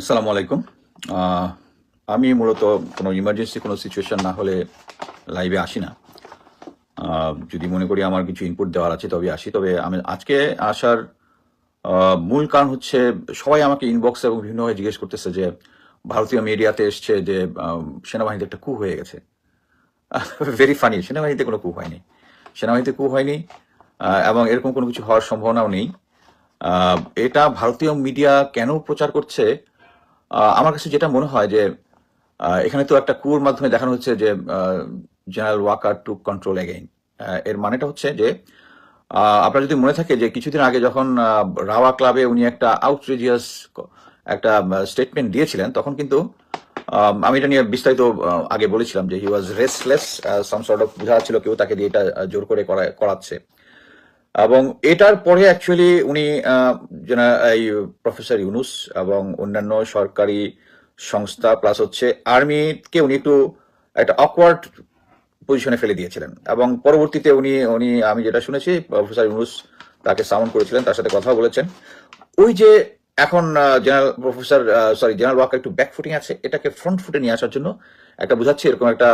আসসালামু আলাইকুম। আমি মূলত কোনো ইমার্জেন্সি কোনো সিচুয়েশান না হলে লাইভে আসি না। যদি মনে করি আমার কিছু ইনপুট দেওয়ার আছে তবে আসি। তবে আমি আজকে আসার মূল কারণ হচ্ছে সবাই আমাকে ইনবক্স এবং বিভিন্নভাবে জিজ্ঞেস করতেছে যে, ভারতীয় মিডিয়াতে এসছে যে সেনাবাহিনীতে একটা কু হয়ে গেছে। ভেরি ফানি সেনাবাহিনীতে কোনো কু হয়নি। সেনাবাহিনীতে কু হয়নি এবং এরকম কোনো কিছু হওয়ার সম্ভাবনাও নেই। এটা ভারতীয় মিডিয়া কেন প্রচার করছে? আমার কাছে যেটা মনে হয় যে এখানে তো একটা কুর মাধ্যমে দেখানো হচ্ছে যে general Waker to control again এর মানেটা হচ্ছে যে আপনার যদি মনে থাকে যে কিছুদিন আগে যখন রাওয়া ক্লাবে উনি একটা আউটরিজিয়াস একটা স্টেটমেন্ট দিয়েছিলেন, তখন কিন্তু আমি এটা নিয়ে বিস্তারিত আগে বলেছিলাম যে he was restless some sort of বোঝা ছিল কেউ তাকে দিয়ে এটা জোর করে করা- করাচ্ছে। এবং এটার পরে অ্যাকচুয়ালি উনি এই প্রফেসর ইউনুস এবং অন্যান্য সরকারি সংস্থা প্লাস হচ্ছে আর্মিকে উনি একটু একটা অকওয়ার্ড পজিশনে ফেলে দিয়েছিলেন। এবং পরবর্তীতে উনি উনি, আমি যেটা শুনেছি প্রফেসর ইউনুস তাকে সামন করেছিলেন, তার সাথে কথা বলেছেন। ওই যে এখন general professor sorry general Waker একটু ব্যাক ফুটিং আছে, এটাকে ফ্রন্ট ফুটে নিয়ে আসার জন্য একটা বোঝাচ্ছে, এরকম একটা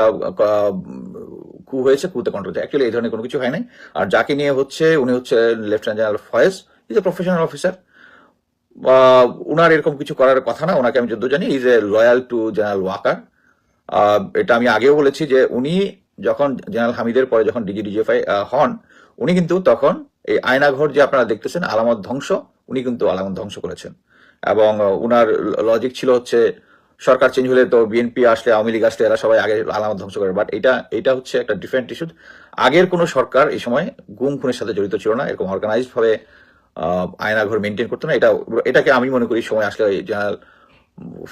কু হয়েছে কুতে কন্ট্রোল অ্যাকচুয়ালি এই ধরনের কোনো কিছু হয় আর যাকে নিয়ে হচ্ছে, উনি হচ্ছে lieutenant general Faiz is a professional officer উনার এরকম কিছু করার কথা না, ওনাকে আমি যদ্দ জানি is a loyal to general Waker এটা আমি আগেও বলেছি যে উনি যখন জেনারেল হামিদের পরে যখন ডিজি ডিজিএফআই হন, উনি কিন্তু তখন এই আয়নাঘর যে আপনারা দেখতেছেন, আলামত ধ্বংস, উনি কিন্তু আলামত ধ্বংস করেছেন। এবং উনার লজিক ছিল হচ্ছে সরকার চেঞ্জ হলে তো বিএনপি আসলে আওয়ামী লীগ আসলে এরা সবাই আগে আলামত ধ্বংস করে। বাট এটা এটা হচ্ছে একটা ডিফারেন্ট ইস্যু আগের কোনো সরকার এই সময় গুম খুনের সাথে জড়িত ছিল না, এরকম অর্গানাইজড ভাবে আয়নাঘর মেনটেন করতো না। এটা, এটাকে আমি মনে করি সময় আসলে জেনারেল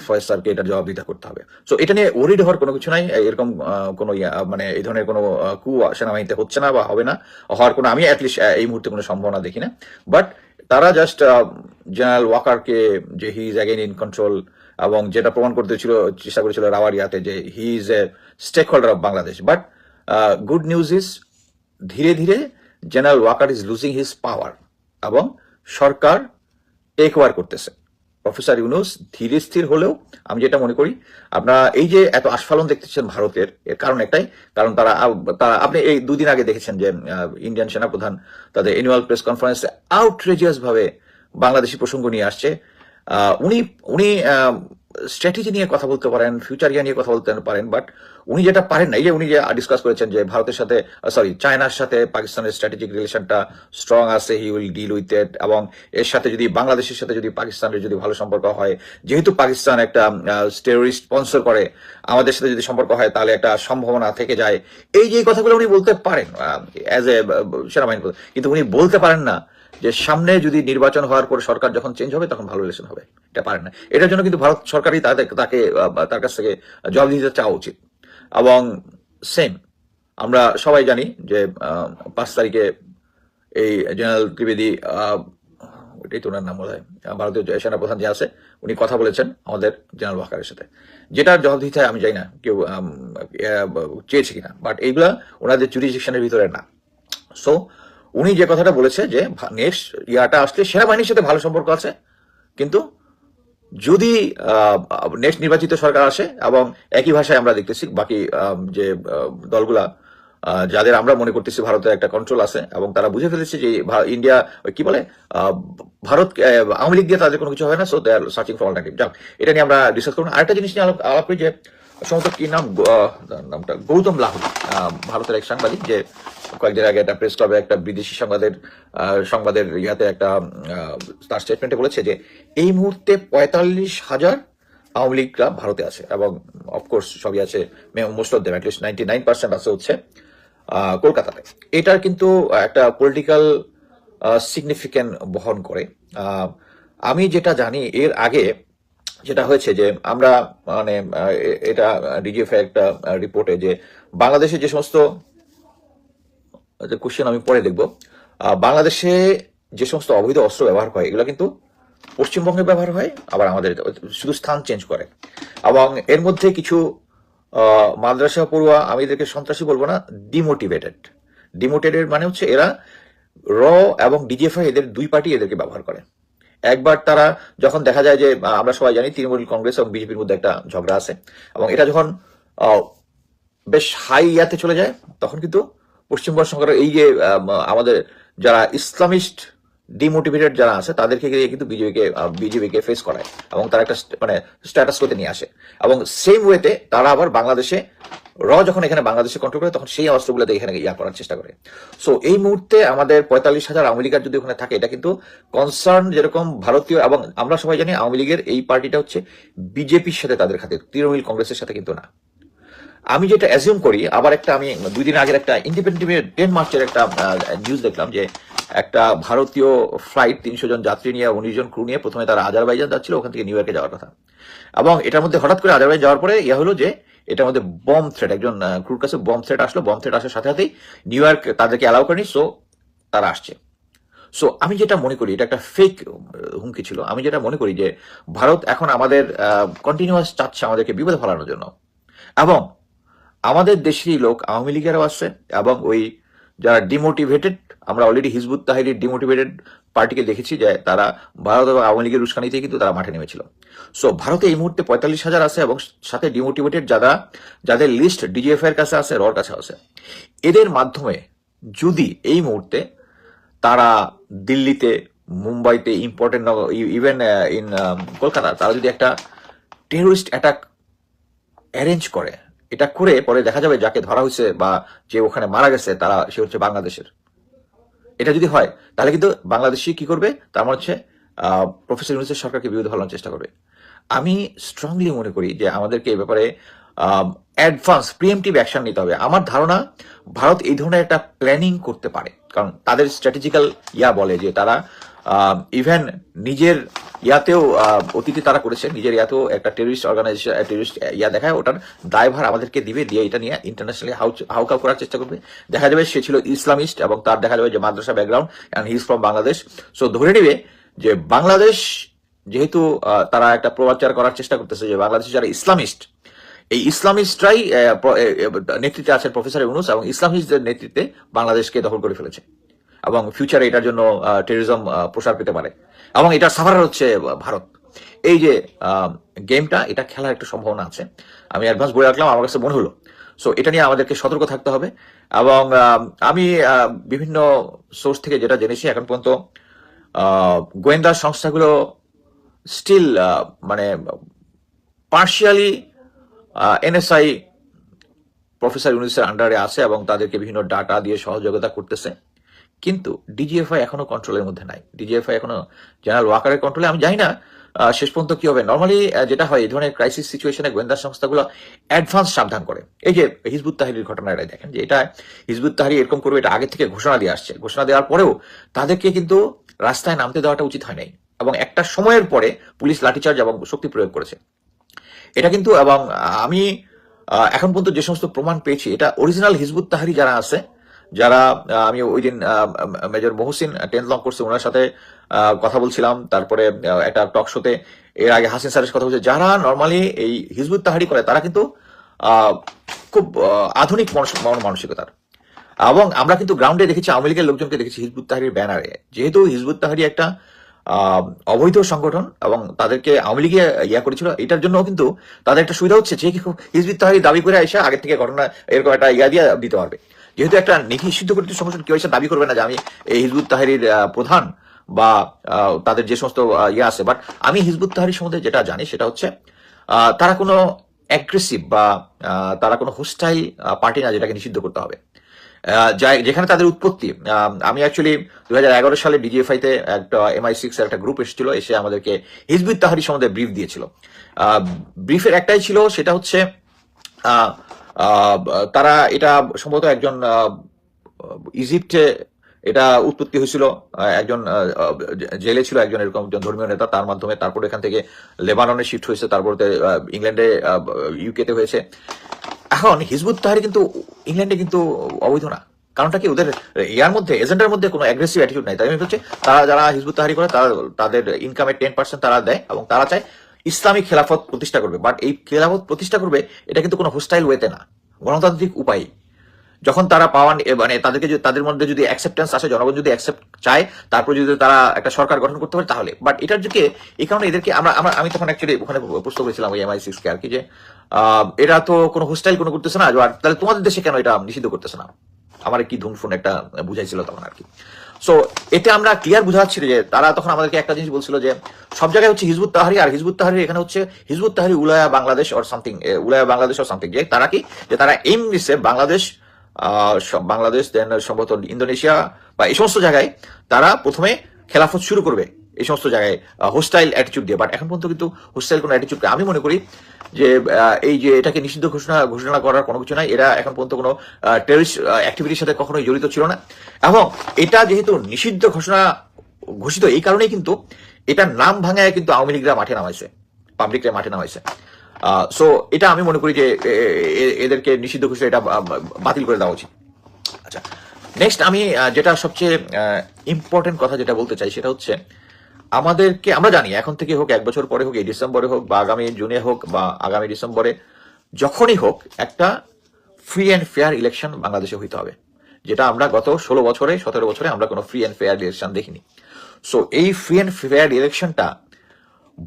ফয়েজ স্যারকে এটার জবাব দিতে করতে হবে। সো এটা নিয়ে ওরিড হওয়ার কোনো কিছু নাই। এরকম কোনো মানে এই ধরনের কোনো কু সেনাবাহিনীতে হচ্ছে না বা হবে না। হওয়ার কোনো, আমি অ্যাটলিস্ট এই মুহূর্তে কোনো সম্ভাবনা দেখি না। বাট তারা জাস্ট জেনারেল ওয়াকারকে যে he is again in control এবং যেটা প্রমাণ করতে ছিল, চেষ্টা করেছিল রাওয়ারিয়াতে যে he is a stake holder of Bangladesh but good news is ধীরে ধীরে general Waker is losing his power এবং সরকার ওভার করতেছে। প্রফেসর ইউনুস ধীরে স্থির হলেও, আমি যেটা মনে করি, আপনারা এই যে এত আস্ফালন দেখতেছেন ভারতের, এর কারণ একটাই, কারণ তারা তারা, আপনি এই দুদিন আগে দেখেছেন যে ইন্ডিয়ান সেনাপ্রধান তাদের অ্যানুয়াল প্রেস কনফারেন্সে আউটরেজিয়াস ভাবে বাংলাদেশি প্রসঙ্গ নিয়ে আসছে। উনি উনি স্ট্র্যাটেজি নিয়ে কথা বলতে পারেন ফিউচার নিয়ে কথা বলতে পারেন বাট উনি যেটা পারেন না এই যে উনি যে ডিসকাস করেছেন যে ভারতের সাথে সরি চায়নার সাথে পাকিস্তানের স্ট্র্যাটেজিক রিলেশনটা স্ট্রং আছে he will deal with it এবং এর সাথে যদি, বাংলাদেশের সাথে যদি পাকিস্তানের যদি ভালো সম্পর্ক হয়, যেহেতু পাকিস্তান একটা টেরোরিস্ট স্পন্সর করে, আমাদের সাথে যদি সম্পর্ক হয়, তাহলে একটা সম্ভাবনা থেকে যায়। এই যে কথাগুলো উনি বলতে পারেন অ্যাজ এ সেনাবাহিনী কিন্তু উনি বলতে পারেন না যে সামনে যদি নির্বাচন হওয়ার পর সরকার যখন চেঞ্জ হবে, তখন ভালো রিলেশন হবে। এটা পারে না। এটার জন্য কিন্তু ভারত সরকারই তাদের, তাকে তার কাছ থেকে জবাব দিতে চাওয়া উচিত। এবং সেম আমরা সবাই জানি যে পাঁচ তারিখে এই জেনারেল ত্রিবেদী ওইটাই তো ওনার নাম বোধ হয় ভারতীয় সেনাপ্রধান যে আছে, উনি কথা বলেছেন আমাদের জেনারেল ওয়াকারের সাথে। যেটার জবাব দিতে আমি জানি না কেউ চেয়েছে কিনা। বাট এইগুলা ওনাদের জুরিডিকশনের ভিতরে না। সো উনি যে কথাটা বলেছে যে নেক্সট ইয়াটা আসলে সেনাবাহিনীর সাথে ভালো সম্পর্ক আছে, কিন্তু যদি নেক্সট নির্বাচিত সরকার আসে এবং একই ভাষায় আমরা দেখতেছি, বাকি যে দলগুলা যাদের আমরা মনে করতেছি ভারতের একটা কন্ট্রোল আছে এবং তারা বুঝে ফেলেছে যে ইন্ডিয়া কি বলে ভারত আওয়ামী লীগ দিয়ে তাদের কোনো কিছু হয় না so they are searching for alternative যাক, এটা নিয়ে আমরা ডিসকাস করুন আরেকটা জিনিস নিয়ে আলাপ করি যে, সম্ভবত কি নাম নামটা, গৌতম লাহুরি ভারতের এক সাংবাদিক যে কয়েকদিন আগে একটা প্রেস ক্লাবে একটা বিদেশি সংবাদের সংবাদের ইয়াতে একটা তার স্টেটমেন্টে বলেছে যে, এই মুহূর্তে পঁয়তাল্লিশ হাজার আওয়ামী লীগরা ভারতে আছে এবং অফকোর্স সবই আছে most of them at least ninety nine percent আছে হচ্ছে কলকাতাতে। এটার কিন্তু একটা পলিটিক্যাল সিগনিফিক্যান্ট বহন করে। আমি যেটা জানি, এর আগে যেটা হয়েছে যে, আমরা মানে এটা ডিজিএফ একটা রিপোর্টে যে বাংলাদেশে যে সমস্ত কোশ্চেন আমি পরে দেখব। বাংলাদেশে যে সমস্ত অবৈধ অস্ত্র ব্যবহার হয়, এগুলো কিন্তু পশ্চিমবঙ্গে ব্যবহার হয়, আবার আমাদের শুধু স্থান চেঞ্জ করে। এবং এর মধ্যে কিছু মাদ্রাসা পড়ুয়া, আমি এদেরকে সন্ত্রাসী বলব না ডিমোটিভেটেড ডিমোটিভেটেড মানে হচ্ছে এরা র এবং ডিজিএফআই এদের দুই পার্টি এদেরকে ব্যবহার করে। একবার তারা যখন দেখা যায় যে আমরা সবাই জানি তৃণমূল কংগ্রেস এবং বিজেপির মধ্যে একটা ঝগড়া আছে, এবং এটা যখন বেশ হাই ইয়াতে চলে যায়, তখন কিন্তু পশ্চিমবঙ্গ সরকারের এই যে আমাদের যারা ইসলামিস্ট ডিমোটিভেটেড যারা আছে, তাদেরকে গিয়ে কিন্তু বিজেপিকে বিজেপিকে ফেস করায় এবং তারা একটা মানে স্ট্যাটাস করতে নিয়ে আসে। এবং সেম ওয়েতে তারা আবার বাংলাদেশে, র যখন এখানে বাংলাদেশে কন্ট্রোল করে, তখন সেই অস্ত্রগুলোতে এখানে ইয়া করার চেষ্টা করে। সো এই মুহূর্তে আমাদের পঁয়তাল্লিশ হাজার আওয়ামী লীগার যদি ওখানে থাকে, এটা কিন্তু কনসার্ন যেরকম ভারতীয় এবং আমরা সবাই জানি আওয়ামী লীগের এই পার্টিটা হচ্ছে বিজেপির সাথে তাদের খাতে তৃণমূল কংগ্রেসের সাথে কিন্তু না। আমি যেটা অ্যাজিউম করি, আবার একটা আমি দুই দিন আগের একটা ইন্ডিপেন্ডেন্ট টেন মার্চের একটা নিউজ দেখলাম যে একটা ভারতীয় ফ্লাইট তিনশো জন যাত্রী নিয়ে, উনিশ জন ক্রু নিয়ে প্রথমে তারা আজারবাইজান যাচ্ছিল, ওখান থেকে নিউ ইয়র্কে যাওয়ার কথা। এবং এটার মধ্যে হঠাৎ করে আজারবাইজান যাওয়ার পরে ইয়া হলো যে, এটার মধ্যে বম থ্রেট একজন ক্রুর কাছে বম থ্রেট আসলো বম থ্রেট আসার সাথে সাথেই নিউ ইয়র্ক তাদেরকে অ্যালাউ করেনি সো তারা আসছে। সো আমি যেটা মনে করি, এটা একটা ফেক হুমকি ছিল। আমি যেটা মনে করি যে, ভারত এখন আমাদের কন্টিনিউয়াস চাচ্ছে আমাদেরকে বিপদে ফেলানোর জন্য। এবং আমাদের দেশেরই লোক আওয়ামী লীগেরও আছে এবং ওই যারা ডিমোটিভেটেড আমরা অলরেডি হিজবুত তাহিরির ডিমোটিভেটেড পার্টিকে দেখেছি যে তারা ভারত এবং আওয়ামী লীগের উস্কানিতে কিন্তু তারা মাঠে নেমেছিল। সো ভারতে এই মুহূর্তে পঁয়তাল্লিশ হাজার আছে এবং সাথে ডিমোটিভেটেড যারা, যাদের লিস্ট ডিজিএফ এর কাছে আছে রর কাছে আছে। এদের মাধ্যমে যদি এই মুহূর্তে তারা দিল্লিতে, মুম্বাইতে ইম্পর্টেন্ট ইভেন ইন কলকাতা, তারা যদি একটা টেরোরিস্ট অ্যাটাক অ্যারেঞ্জ করে এটা করে পরে দেখা যাবে যাকে ধরা হয়েছে বা যে ওখানে মারা গেছে, তারা, সে হচ্ছে বাংলাদেশের। এটা যদি হয়, তাহলে কিন্তু বাংলাদেশি কি করবে? তার মানে হচ্ছে প্রফেসর ইউনুসের সরকারকে বিরুদ্ধে ফেলানোর চেষ্টা করবে। আমি স্ট্রংলি মনে করি যে আমাদেরকে এ ব্যাপারে অ্যাডভান্স প্রিএমটিভ অ্যাকশন নিতে হবে। আমার ধারণা, ভারত এই ধরনের একটা প্ল্যানিং করতে পারে। কারণ তাদের স্ট্র্যাটেজিক্যাল ইয়া বলে যে তারা ইভেন নিজের ইয়াতেও অতীতে তারা করেছে নিজের ইয়াতেও একটা টেরিস্ট অর্গানাইজেশন টেরিস্ট ইয়া দেখায়। ওটার দায়ভার আমাদেরকে দিবে, দিয়ে এটা নিয়ে ইন্টারন্যাশনালি হাউকাউ করার চেষ্টা করবে। দেখা যাবে সে ছিল ইসলামিস্ট এবং তার দেখা যাবে যে মাদ্রাসা background and his from Bangladesh so ধরে নেবে যে বাংলাদেশ যেহেতু তারা একটা প্রচার করার চেষ্টা করতেছে যে বাংলাদেশে যারা ইসলামিস্ট এই ইসলামিস্টরাই নেতৃত্বে আছেন প্রফেসর ইউনুস এবং ইসলামিস্টদের নেতৃত্বে বাংলাদেশকে দখল করে ফেলেছে। এবং ফিউচারে এটার জন্য টেরিজম প্রসার পেতে পারে। এবং এটা সাফারার হচ্ছে ভারত। এই যে গেমটা এটা খেলার একটা সম্ভাবনা আছে। আমি অ্যাডভান্স বলে রাখলাম, আমার কাছে মনে হলো। সো এটা নিয়ে আমাদেরকে সতর্ক থাকতে হবে। এবং আমি বিভিন্ন সোর্স থেকে যেটা জেনেছি, এখন পর্যন্ত গোয়েন্দা সংস্থাগুলো স্টিল মানে পার্শিয়ালি এনএসআই প্রফেসর ইউনিসের আন্ডারে আছে এবং তাদেরকে বিভিন্ন ডাটা দিয়ে সহযোগিতা করতেছে। কিন্তু ডিজিএফআই এখনও কন্ট্রোলের মধ্যে নাই। ডিজিএফআই এখনও জেনারেল ওয়াকারের কন্ট্রোলে আমি জানি না শেষ পর্যন্ত কি হবে। নর্মালি যেটা হয়, এই ধরনের ক্রাইসিস সিচুয়েশনে গোয়েন্দা সংস্থাগুলো অ্যাডভান্স সাবধান করে। এই যে হিজবুত তাহিরির ঘটনাটা দেখেন, যে এটা হিজবুত তাহিরি এরকম করবে, এটা আগে থেকে ঘোষণা দিয়ে আসছে। ঘোষণা দেওয়ার পরেও তাদেরকে কিন্তু রাস্তায় নামতে দেওয়াটা উচিত হয় নাই এবং একটা সময়ের পরে পুলিশ লাঠিচার্জ এবং শক্তি প্রয়োগ করেছে। এটা কিন্তু, এবং আমি এখন পর্যন্ত যে সমস্ত প্রমাণ পেয়েছি, এটা অরিজিনাল হিজবুত তাহারি যারা আছে যারা আমি ওই দিন মেজর মহসিন টেন্থ লং করছে ওনার সাথে কথা বলছিলাম। তারপরে একটা টক শোতে এর আগে হাসিন স্যারের কথা বলছে। যারা নর্মালি এই হিজবুত তাহারি করে, তারা কিন্তু খুব আধুনিক মন- মানসিকতার। এবং আমরা কিন্তু গ্রাউন্ডে দেখেছি, আওয়ামী লীগের লোকজনকে দেখেছি হিজবুত তাহারির ব্যানারে। যেহেতু হিজবুত তাহারি একটা অবৈধ সংগঠন এবং তাদেরকে আওয়ামী লীগে ইয়া করেছিল, এটার জন্য কিন্তু তাদের একটা সুবিধা হচ্ছে যে হিজবুত তাহারি দাবি করে এসে আগের থেকে ঘটনা, এরকম একটা ইয়া দিয়ে দিতে পারবে। যেহেতু একটা নিষিদ্ধ করিত সংগঠন কেউ দাবি করবে না যে আমি এই হিজবুত তাহারির প্রধান বা তাদের যে সমস্ত ইয়ে আছে বাট আমি হিজবুত তাহারির সম্বন্ধে যেটা জানি সেটা হচ্ছে তারা কোনো অ্যাগ্রেসিভ বা তারা কোনো হোস্টাইল পার্টি না যেটাকে নিষিদ্ধ করতে হবে। যেখানে তাদের উৎপত্তি আমি অ্যাকচুয়ালি দুই হাজার সালে ডিজিএফআই তে একটা এমআই সিক্স এর একটা গ্রুপ এসেছিল এসে আমাদেরকে হিজবুত তাহারি সম্বন্ধে ব্রিফ দিয়েছিল। ব্রিফের একটাই ছিল সেটা হচ্ছে আহ, তারা এটা সম্ভবত একজন ইজিপ্টে এটা উৎপত্তি হয়েছিল একজন জেলে ছিল একজন এরকম একজন ধর্মীয় নেতা, তার মাধ্যমে তারপর এখান থেকে লেবাননে শিফট হয়েছে, তারপর ইংল্যান্ডে ইউকেতে হয়েছে। এখন হিজবুত তাহারি কিন্তু ইংল্যান্ডে কিন্তু অবৈধ না। কারণটা কি? ওদের ইয়ার মধ্যে, এজেন্ডার মধ্যে কোনো অ্যাগ্রেসিভ অ্যাটিটিউড নাই। তাই আমি হচ্ছে, তারা যারা হিজবুত তাহারি করে, তারা, তাদের ইনকামের টেন পার্সেন্ট তারা দেয় এবং তারা চায় ইসলামিক খেলাফত প্রতিষ্ঠা করবে। বাট এই খেলাফত প্রতিষ্ঠা করবে, এটা কিন্তু কোনো হোস্টাইল ওয়েতে না। গণতান্ত্রিক উপায়। যখন তারা পাওয়ান মানে তাদেরকে তাদের মধ্যে যদি অ্যাকসেপ্টেন্স আসে, জনগণ যদি অ্যাকসেপ্ট চায়, তারপর যদি তারা একটা সরকার গঠন করতে পারে, তাহলে। বাট এটার দিকে এই কারণে এদেরকে আমরা আমরা, আমি তখন অ্যাকচুয়ালি ওখানে প্রশ্ন করেছিলাম ওই এমআই সিক্স কে আর কি যে এরা তো কোনো হোস্টাইল কোনো করতেছে না তাহলে তোমাদের দেশে কেন এটা নিষিদ্ধ করতেছে না? আমার কি ধুমফুন একটা বুঝাইছিল তখন আর কি। সো এতে আমরা ক্লিয়ার বুঝাচ্ছি যে তারা তখন আমাদেরকে একটা জিনিস বলছিল যে সব জায়গায় হচ্ছে হিজবুত তাহারি আর হিজবুত তাহারি এখানে হচ্ছে Hizb ut তাহারি Wilayah Bangladesh or something Wilayah Bangladesh or something যে তারা কি? যে তারা এম নিচ্ছে বাংলাদেশ বাংলাদেশ দেন সম্ভবত ইন্দোনেশিয়া বা এই সমস্ত জায়গায় তারা প্রথমে খেলাফত শুরু করবে। এই সমস্ত জায়গায় হোস্টাইল অ্যাটিচিউড দিয়ে। বাট এখন পর্যন্ত কিন্তু হোস্টাইল কোনো অ্যাটিচিউড আমি মনে করি যে এই যে এটাকে নিষিদ্ধ ঘোষণা ঘোষণা করার কোনো কিছু নাই। এরা এখন পর্যন্ত কোনো টেরিস্ট অ্যাক্টিভিটির সাথে কখনোই জড়িত ছিল না। এবং এটা যেহেতু নিষিদ্ধ ঘোষণা ঘোষিত, এই কারণেই কিন্তু এটার নাম ভাঙায় কিন্তু আওয়ামী লীগরা মাঠে নামাইছে। পাবলিকরা মাঠে নামাইছে। সো এটা আমি মনে করি যে এদেরকে নিষিদ্ধ ঘোষণা এটা বাতিল করে দেওয়া উচিত। আচ্ছা নেক্সট আমি যেটা সবচেয়ে ইম্পর্টেন্ট কথা যেটা বলতে চাই, সেটা হচ্ছে আমাদেরকে, আমরা জানি, এখন থেকে হোক, এক বছর পরে হোক, এই ডিসেম্বরে হোক, বা আগামী জুনে হোক, বা আগামী ডিসেম্বরে, যখনই হোক, একটা ফ্রি অ্যান্ড ফেয়ার ইলেকশন বাংলাদেশে হইতে হবে। যেটা আমরা গত ষোলো বছরে, সতেরো বছরে আমরা কোনো ফ্রি অ্যান্ড ফেয়ার ইলেকশন দেখিনি। সো এই ফ্রি অ্যান্ড ফেয়ার ইলেকশনটা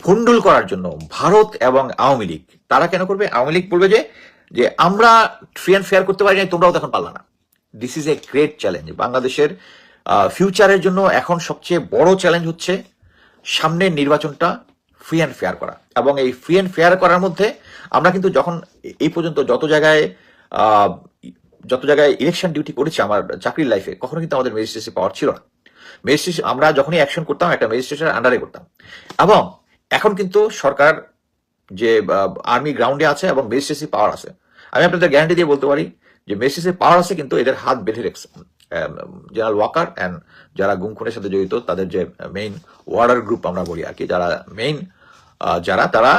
ভণ্ডুল করার জন্য ভারত এবং আওয়ামী লীগ, তারা কেন করবে? আওয়ামী লীগ বলবে যে যে আমরা ফ্রি অ্যান্ড ফেয়ার করতে পারি নাই, তোমরাও তখন পারলা না। This is a great challenge বাংলাদেশের ফিউচারের জন্য এখন সবচেয়ে বড় চ্যালেঞ্জ হচ্ছে সামনের নির্বাচনটা ফ্রি অ্যান্ড ফেয়ার করা। এবং এই ফ্রি অ্যান্ড ফেয়ার করার মধ্যে আমরা কিন্তু যখন এই পর্যন্ত যত জায়গায় যত জায়গায় ইলেকশন ডিউটি করেছি আমার চাকরির লাইফে কখনো কিন্তু আমাদের ম্যাজিস্ট্রেসি পাওয়ার ছিল না। ম্যাজিস্ট্রেট আমরা যখনই অ্যাকশন করতাম, একটা ম্যাজিস্ট্রেটের আন্ডারে করতাম। এবং এখন কিন্তু সরকার যে আর্মি গ্রাউন্ডে আছে এবং ম্যাজিস্ট্রেসি পাওয়ার আছে। আমি আপনাদের গ্যারান্টি দিয়ে বলতে পারি যে ম্যাজিস্ট্রেসি পাওয়ার আছে কিন্তু এদের হাত বেঁধে রেখেছে। জেনারেল ওয়াকার অ্যান্ড যারা গুম খুনের সাথে জড়িত তাদের যে মেইন ওয়ার্ডার গ্রুপ আমরা বলি আর কি, যারা মেইন যারা, তারা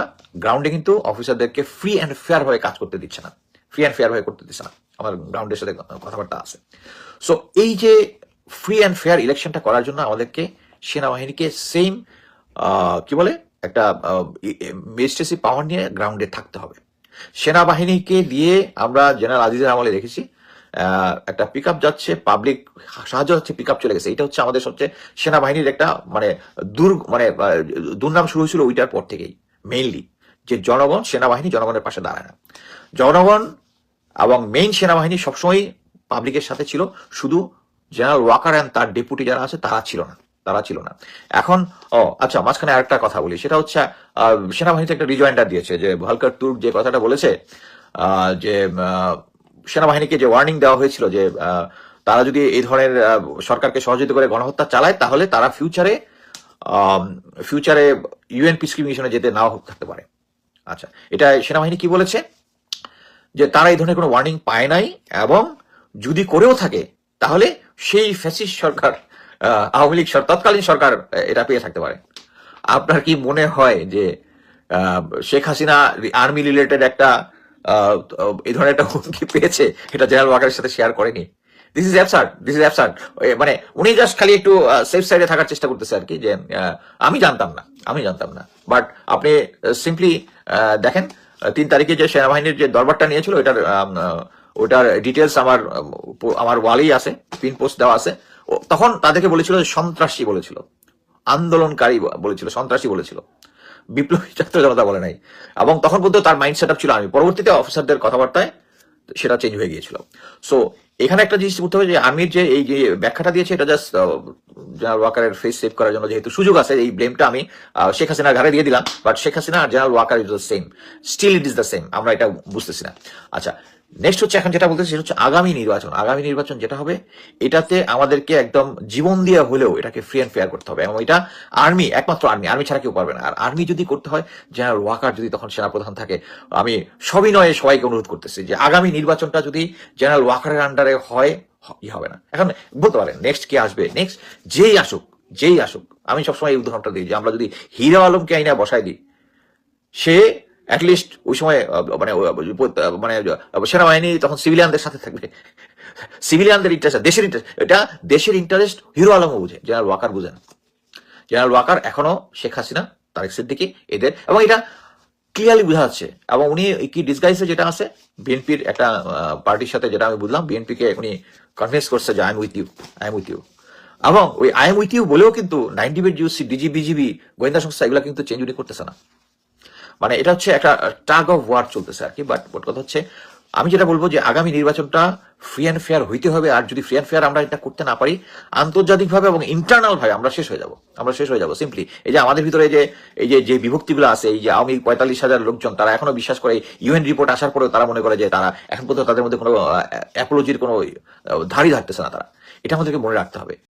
গ্রাউন্ডে কিন্তু অফিসারদেরকে ফ্রি অ্যান্ড ফেয়ার ভাবে কাজ করতে দিচ্ছে না। ফ্রি অ্যান্ড ফেয়ার ভাবে করতে দিচ্ছে না। আমার গ্রাউন্ডের সাথে কথাবার্তা আছে। সো এই যে ফ্রি অ্যান্ড ফেয়ার ইলেকশনটা করার জন্য আমাদেরকে সেনাবাহিনীকে সেম কি বলে? একটা ম্যাজিস্ট্রেসি পাওয়ার নিয়ে গ্রাউন্ডে থাকতে হবে। সেনাবাহিনীকে দিয়ে আমরা জেনারেল আজিজের আমলে দেখেছি একটা পিক যাচ্ছে পাবলিক সাহায্য হচ্ছে পিক চলে গেছে। এটা হচ্ছে আমাদের সবচেয়ে সেনাবাহিনীর একটা মানে দুর মানে দুর্নাম শুরু হয়েছিল ওইটার পর থেকেই মেইনলি যে জনগণ, সেনাবাহিনী জনগণের পাশে দাঁড়ায় না। জনগণ এবং মেইন সেনাবাহিনী সবসময় পাবলিকের সাথে ছিল, শুধু জেনারেল ওয়াকার অ্যান্ড তার ডেপুটি যারা আছে, তারা ছিল না, তারা ছিল না। এখন, ও আচ্ছা মাঝখানে আরেকটা কথা বলি, সেটা হচ্ছে সেনাবাহিনীতে একটা রিজয়েন্ডার দিয়েছে, যে ভালকার তুর্ক যে কথাটা বলেছে যে সেনাবাহিনীকে যে ওয়ার্নিং দেওয়া হয়েছিল যে তারা যদি এই ধরনের সরকারকে সহযোগিতা করে গণহত্যা চালায়, তাহলে তারা ফিউচারে ফিউচারে ইউএন পিস মিশনে যেতে নাও থাকতে পারে। আচ্ছা এটা সেনাবাহিনী কি বলেছে? যে তারা এই ধরনের কোনো ওয়ার্নিং পায় নাই এবং যদি করেও থাকে, তাহলে সেই ফ্যাসিস সরকার আওয়ামী লীগ তৎকালীন সরকার এটা পেয়ে থাকতে পারে। আপনার কি মনে হয় যে শেখ হাসিনা আর্মি রিলেটেড একটা এই ধরনের একটা হুমকি পেয়েছে এটা জেনারেল ওয়াকারের সাথে শেয়ার করেনি। This is absurd this is absurd মানে উনি জাস্ট খালি একটু সেফ সাইডে থাকার চেষ্টা করতেছে আর কি যে আমি জানতাম না আমি জানতাম না। বাট আপনি সিম্পলি দেখেন তিন তারিখে যে সেনাবাহিনীর যে দরবারটা নিয়েছিল আহ, ওটার ডিটেলস আমার আমার ওয়ালেই আছে পিন পোস্ট দেওয়া আছে। তখন তাদেরকে বলেছিল সন্ত্রাসী বলেছিল। আন্দোলনকারী বলেছিল সন্ত্রাসী বলেছিল। বিপ্লবী ছাত্র জনতা বলে নাই। এবং তখন পর্যন্ত তার মাইন্ড সেট ছিল আমি। পরবর্তীতে অফিসারদের কথাবার্তায় সেটা চেঞ্জ হয়ে গিয়েছিল। সো এখানে একটা জিনিস বুঝতে হবে যে, আমির যে এই যে ব্যাখ্যাটা দিয়েছে, এটা জাস্ট জেনারেল ওয়াকারের ফেস সেভ করার জন্য যেহেতু সুযোগ আছে, এই ব্লেমটা আমি শেখ হাসিনার ঘাড়ে দিয়ে দিলাম। But Sheikh Hasina R general Waker is the same still it is the same আমরা এটা বুঝতেছি না। আচ্ছা নেক্সট হচ্ছে এখন যেটা বলতেছি, সেটা হচ্ছে আগামী নির্বাচন। আগামী নির্বাচন যেটা হবে, এটাতে আমাদেরকে একদম জীবন দিয়ে হলেও এটাকে ফ্রি অ্যান্ড ফেয়ার করতে হবে। এবং এটা আর্মি একমাত্র আর্মি আর্মি ছাড়া কেউ পারবে না। আর আর্মি যদি করতে হয় জেনারেল ওয়াকার যদি তখন সেনাপ্রধান থাকে, আমি সবিনয়ে সবাইকে অনুরোধ করতেছি যে আগামী নির্বাচনটা যদি জেনারেল ওয়াকারের আন্ডারে হয় ই হবে না। এখন বলতে পারেন নেক্সট কে আসবে? নেক্সট যেই আসুক যেই আসুক, আমি সবসময় এই উদাহরণটা দিই যে আমরা যদি হিরো আলমকে আইনা বসাই দিই, সে অ্যাটলিস্ট ওই সময় মানে মানে সেনাবাহিনী তখন সিভিলিয়ানদের সাথে থাকবে। সিভিলিয়ানদের ইন্টারেস্ট দেশের ইন্টারেস্ট এটা দেশের ইন্টারেস্ট হিরো আলমও বুঝে জেনারেল ওয়াকার বুঝেন জেনারেল ওয়াকার এখনও শেখ হাসিনা, তারেক সিদ্দিকি, এদের, এবং এটা ক্লিয়ারলি বোঝা যাচ্ছে। এবং উনি কি ডিসগাইসে যেটা আছে বিএনপির একটা পার্টির সাথে যেটা আমি বুঝলাম বিএনপি কে উনি কনভিন্স করছে যে I am with you I am with you এবং ওই আই এম উইথ ইউ বলেও কিন্তু নাইনটি বিট জিউসি ডিজি বিজিবি গোয়েন্দা সংস্থা এগুলো কিন্তু চেঞ্জ উনি করতেছে না। মানে এটা হচ্ছে একটা টাগ অফ ওয়ার চলতেছে আর কি বাট কথা হচ্ছে আমি যেটা বলব যে আগামী নির্বাচনটা ফ্রি অ্যান্ড ফেয়ার হইতে হবে, আর যদি ফ্রি অ্যান্ড ফেয়ার আমরা এটা করতে না পারি, আন্তর্জাতিকভাবে এবং ইন্টারনাল ভাবে আমরা শেষ হয়ে যাব, আমরা শেষ হয়ে যাব সিম্পলি এই যে আমাদের ভিতরে যে, এই যে যে বিভক্তিগুলো আছে, এই যে আওয়ামী পঁয়তাল্লিশ হাজার লোকজন, তারা এখনও বিশ্বাস করে ইউএন রিপোর্ট আসার পরেও তারা মনে করে যে তারা এখন পর্যন্ত তাদের মধ্যে কোনো অ্যাপোলজির কোনো ধারই ধারতেছে না তারা। এটা আমাদেরকে মনে রাখতে হবে।